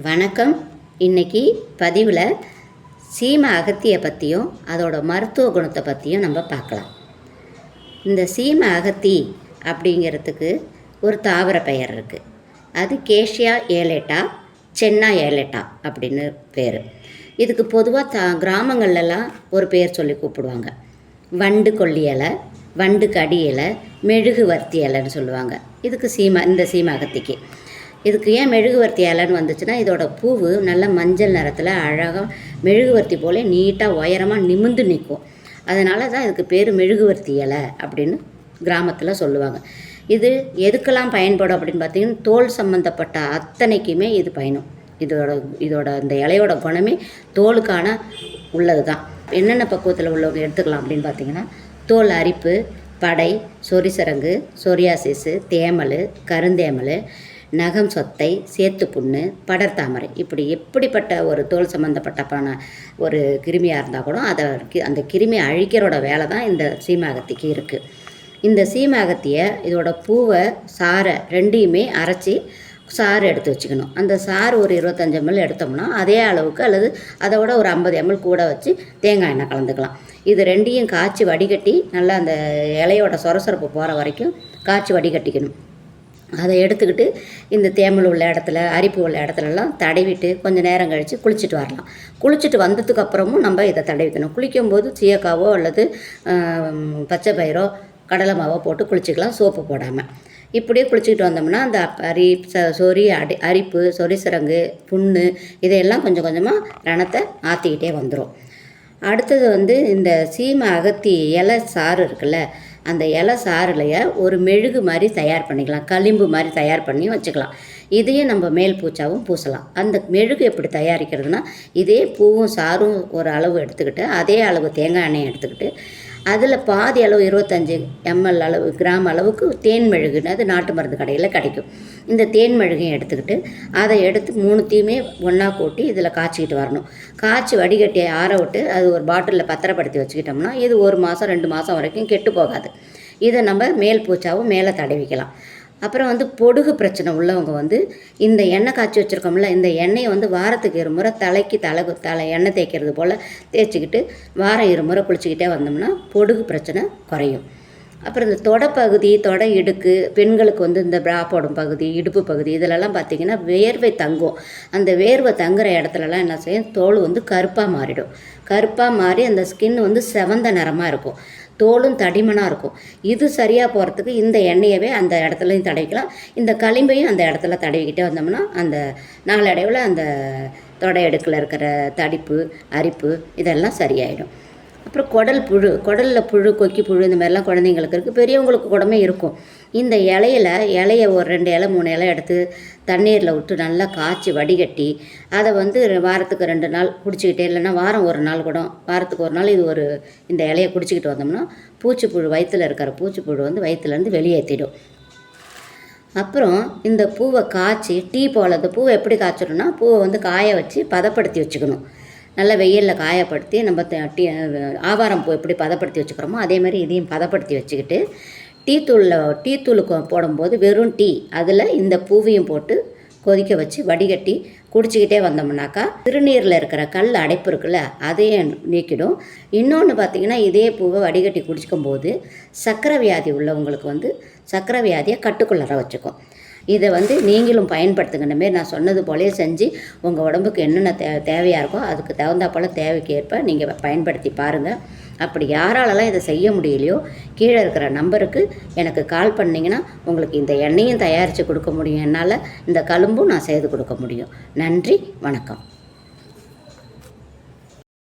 வணக்கம். இன்னைக்கு பதிவில் சீம அகத்தியை பற்றியும் அதோட மருத்துவ குணத்தை பற்றியும் நம்ம பார்க்கலாம். இந்த சீம அகத்தி அப்படிங்கிறதுக்கு ஒரு தாவர பெயர் இருக்குது அது கேஷியா ஏலேட்டா சென்னா ஏலேட்டா அப்படின்னு பேர். இதுக்கு பொதுவாக தா கிராமங்கள்லலாம் ஒரு பேர் சொல்லி கூப்பிடுவாங்க. வண்டு கொல்லி இலை வண்டு கடி இலை மெழுகு வர்த்தி இலைன்னு சொல்லுவாங்க. இதுக்கு சீமா இந்த சீம அகத்திக்கு. இதுக்கு ஏன் மெழுகுவர்த்தி இலைன்னு வந்துச்சுன்னா இதோட பூவு நல்ல மஞ்சள் நிறத்தில் அழகாக மெழுகுவர்த்தி போல நீட்டாக உயரமாக நிமிந்து நிற்கும் அதனால தான் இதுக்கு பேர் மெழுகுவர்த்தி இலை அப்படின்னு கிராமத்தில் சொல்லுவாங்க. இது எதுக்கெல்லாம் பயன்படும் அப்படின்னு பார்த்தீங்கன்னா தோல் சம்மந்தப்பட்ட அத்தனைக்குமே இது பயனும். இதோட இதோட இந்த இலையோட குணமே தோலுக்கான உள்ளது தான் என்னென்ன பக்குவத்தில் உள்ளவங்க எடுத்துக்கலாம் அப்படின்னு பார்த்தீங்கன்னா தோல் அரிப்பு படை சொரிசரங்கு சொரியாசிஸு தேமல் கருந்தேமல் நகம் சொத்தை சேத்து புண்ணு படர்தாமரை இப்படி எப்படிப்பட்ட ஒரு தோல் சம்மந்தப்பட்டப்பான ஒரு கிருமியாக இருந்தால் கூட அதை கி- அந்த கிருமி அழிக்கிறோட வேலை தான் இந்த சீமாகத்திக்கு இருக்குது இந்த சீமாகத்தியை இதோட பூவை சாறை ரெண்டையுமே அரைச்சி சாறு எடுத்து வச்சுக்கணும். அந்த சாறு ஒரு இருபத்தஞ்சி எம்எல் எடுத்தோம்னா அதே அளவுக்கு அல்லது அதை விட ஒரு ஐம்பது எம்எல் கூட வச்சு தேங்காய் எண்ணெய் கலந்துக்கலாம். இது ரெண்டையும் காய்ச்சி வடிகட்டி நல்லா அந்த இலையோட சொரசொரப்பு போகிற வரைக்கும் காய்ச்சி வடிகட்டிக்கணும். அதை எடுத்துக்கிட்டு இந்த தேமல் உள்ள இடத்துல அரிப்பு உள்ள இடத்துலலாம் தடவிட்டு கொஞ்சம் நேரம் கழித்து குளிச்சுட்டு வரலாம். குளிச்சுட்டு வந்ததுக்கு அப்புறமும் நம்ம இதை தடவிக்கணும். குளிக்கும்போது சீயக்காவோ அல்லது பச்சை பயிரோ கடலை மாவோ போட்டு குளிச்சுக்கலாம் சோப்பு போடாமல் இப்படியே குளிச்சுக்கிட்டு வந்தோம்னா அந்த அரி சொறி அடி அரிப்பு சொறி சிறங்கு புண்ணு இதையெல்லாம் கொஞ்சம் கொஞ்சமாக ரணத்தை ஆற்றிக்கிட்டே வந்துடும் அடுத்தது வந்து இந்த சீமை அகத்தி இலை சாறு இருக்குல்ல அந்த இலை சாறுலைய ஒரு மெழுகு மாதிரி தயார் பண்ணிக்கலாம். களிம்பு மாதிரி தயார் பண்ணி வச்சுக்கலாம். இதையும் நம்ம மேல் பூச்சாவும் பூசலாம். அந்த மெழுகு எப்படி தயாரிக்கிறதுனா இதே பூவும் சாரும் ஒரு அளவு எடுத்துக்கிட்டு அதே அளவு தேங்காய் எண்ணெயை எடுத்துக்கிட்டு அதில் பாதி அளவு இருபத்தஞ்சி எம்எல் அளவு கிராம் அளவுக்கு தேன் மெழுகுன்னு அது நாட்டு மருந்து கடையில் கிடைக்கும். இந்த தேன் மெழுகையும் எடுத்துக்கிட்டு அதை எடுத்து மூணுத்தையுமே ஒன்றா கூட்டி இதில் காய்ச்சிக்கிட்டு வரணும். காய்ச்சி வடிகட்டியை ஆற விட்டு அது ஒரு பாட்டிலில் பத்திரப்படுத்தி வச்சுக்கிட்டோம்னா இது ஒரு மாதம் ரெண்டு மாதம் வரைக்கும் கெட்டு போகாது. இதை நம்ம மேல் பூச்சாவும் மேலே தடவிக்கலாம். அப்புறம் வந்து பொடுகு பிரச்சனை உள்ளவங்க வந்து இந்த எண்ணெய் காய்ச்சி வச்சுருக்கோம்ல இந்த எண்ணெயை வந்து வாரத்துக்கு இருமுறை தலைக்கு தலை தலை எண்ணெய் தேய்க்கிறது போல் தேய்ச்சிக்கிட்டு வாரம் இருமுறை குளிச்சுக்கிட்டே வந்தோம்னா பொடுகு பிரச்சனை குறையும். அப்புறம் இந்த தொடப்பகுதி தொடை இடுக்கு பெண்களுக்கு வந்து இந்த பிரா போடும் பகுதி இடுப்பு பகுதி இதிலெல்லாம் பார்த்திங்கன்னா வேர்வை தங்கும். அந்த வேர்வை தங்குற இடத்துலலாம் என்ன செய்யும்? தோல் வந்து கருப்பாக மாறிடும். கருப்பாக மாறி அந்த ஸ்கின் வந்து செவந்த நிறமாக இருக்கும். தோலும் தடிமனாக இருக்கும். இது சரியாக போகிறதுக்கு இந்த எண்ணெயவே அந்த இடத்துலையும் தடவிக்கலாம். இந்த களிம்பையும் அந்த இடத்துல தடவிக்கிட்டே வந்தோம்னா அந்த நாளடைவில் அந்த தொடை அடுக்கில் இருக்கிற தடிப்பு அரிப்பு இதெல்லாம் சரியாயிடும். அப்புறம் குடல் புழு குடலில் புழு கொக்கி புழு இந்த மாதிரிலாம் குழந்தைங்களுக்கு இருக்குது பெரியவங்களுக்கு கூடமே இருக்கும். இந்த இலையில இலையை ஒரு ரெண்டு இலை மூணு இலை எடுத்து தண்ணீரில் விட்டு நல்லா காய்ச்சி வடிகட்டி அதை வந்து வாரத்துக்கு ரெண்டு நாள் குடிச்சிக்கிட்டே இல்லைன்னா வாரம் ஒரு நாள் கூட வாரத்துக்கு ஒரு நாள் இது ஒரு இந்த இலையை குடிச்சிக்கிட்டு வந்தோம்னா பூச்சிப்புழு வயிற்றில் இருக்கிற பூச்சிப்புழு வந்து வயிற்றுலேருந்து வெளியேற்றிடும் அப்புறம் இந்த பூவை காய்ச்சி டீ போல் இந்த பூவை எப்படி காய்ச்சிடணும்னா பூவை வந்து காய வச்சு பதப்படுத்தி வச்சுக்கணும். நல்லா வெயிலில் காயப்படுத்தி நம்ம த- டீ ஆவாரம் பூ எப்படி பதப்படுத்தி வச்சுக்கிறோமோ அதே மாதிரி இதையும் பதப்படுத்தி வச்சுக்கிட்டு டீ தூளில் டீ தூளுக்கு போடும்போது வெறும் டீ அதில் இந்த பூவையும் போட்டு கொதிக்க வச்சு வடிகட்டி குடிச்சிக்கிட்டே வந்தோம்னாக்கா திருநீரில் இருக்கிற கல் அடைப்பு இருக்குல்ல அதையும் நீக்கிடும். இன்னொன்று பார்த்தீங்கன்னா இதே பூவை வடிகட்டி குடிச்சிக்கும் போது சக்கரை வியாதி உள்ளவங்களுக்கு வந்து சர்க்கரை வியாதியை கட்டுக்குள்ளற வச்சுக்கும். இதை வந்து நீங்களும் பயன்படுத்துங்கிற மாரி நான் சொன்னது போலே செஞ்சு உங்கள் உடம்புக்கு என்னென்ன தே தேவையாக இருக்கோ அதுக்கு தகுந்தா போல் தேவைக்கு ஏற்ப நீங்கள் பயன்படுத்தி பாருங்கள் அப்படி யாராலலாம் இதை செய்ய முடியலையோ கீழே இருக்கிற நம்பருக்கு எனக்கு கால் பண்ணிங்கன்னா உங்களுக்கு இந்த எண்ணெயும் தயாரித்து கொடுக்க முடியும். என்னால் இந்த கழும்பும் நான் செய்து கொடுக்க முடியும். நன்றி வணக்கம்.